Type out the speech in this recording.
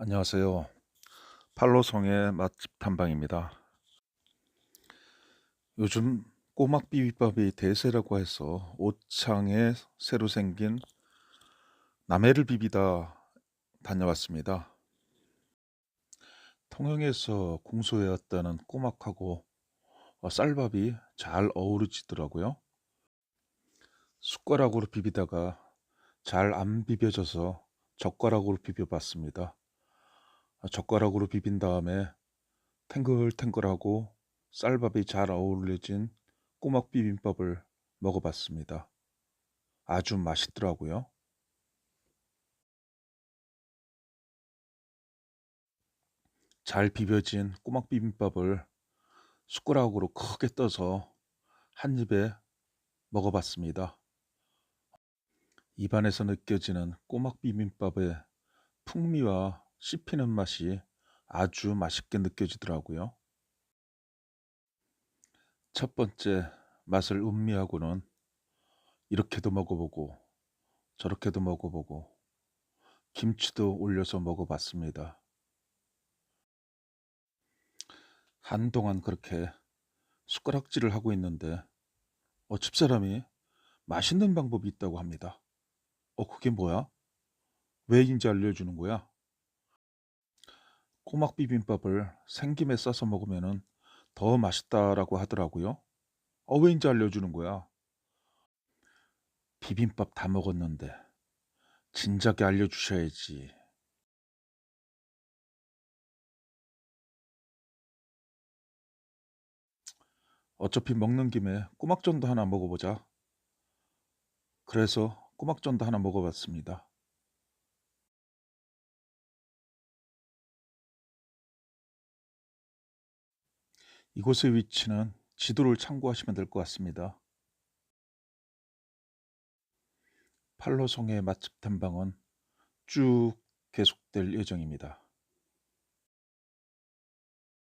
안녕하세요. 팔로송의 맛집 탐방입니다. 요즘 꼬막 비빔밥이 대세라고 해서 오창에 새로 생긴 남해를 비비다 다녀왔습니다. 통영에서 궁소해왔다는 꼬막하고 어, 쌀밥이 잘 어우러지더라고요. 숟가락으로 비비다가 잘 안 비벼져서 젓가락으로 비벼봤습니다. 아, 젓가락으로 비빈 다음에 탱글탱글하고 쌀밥이 잘 어울려진 꼬막 비빔밥을 먹어봤습니다. 아주 맛있더라고요. 잘 비벼진 꼬막 비빔밥을 숟가락으로 크게 떠서 한 입에 먹어봤습니다. 입안에서 느껴지는 꼬막 비빔밥의 풍미와 씹히는 맛이 아주 맛있게 느껴지더라고요. 첫 번째 맛을 음미하고는 이렇게도 먹어보고 저렇게도 먹어보고 김치도 올려서 먹어봤습니다. 한동안 그렇게 숟가락질을 하고 있는데 어, 집사람이 맛있는 방법이 있다고 합니다. 어, 그게 뭐야? 왜인지 알려주는 거야? 꼬막 비빔밥을 생김에 싸서 먹으면 더 맛있다라고 하더라고요. 어, 왜인지 알려주는 거야? 비빔밥 다 먹었는데 진작에 알려주셔야지. 어차피 먹는 김에 꼬막전도 하나 먹어보자. 그래서 꼬막전도 하나 먹어봤습니다. 이곳의 위치는 지도를 참고하시면 될 것 같습니다. 팔로송의 맛집 탐방은 쭉 계속될 예정입니다.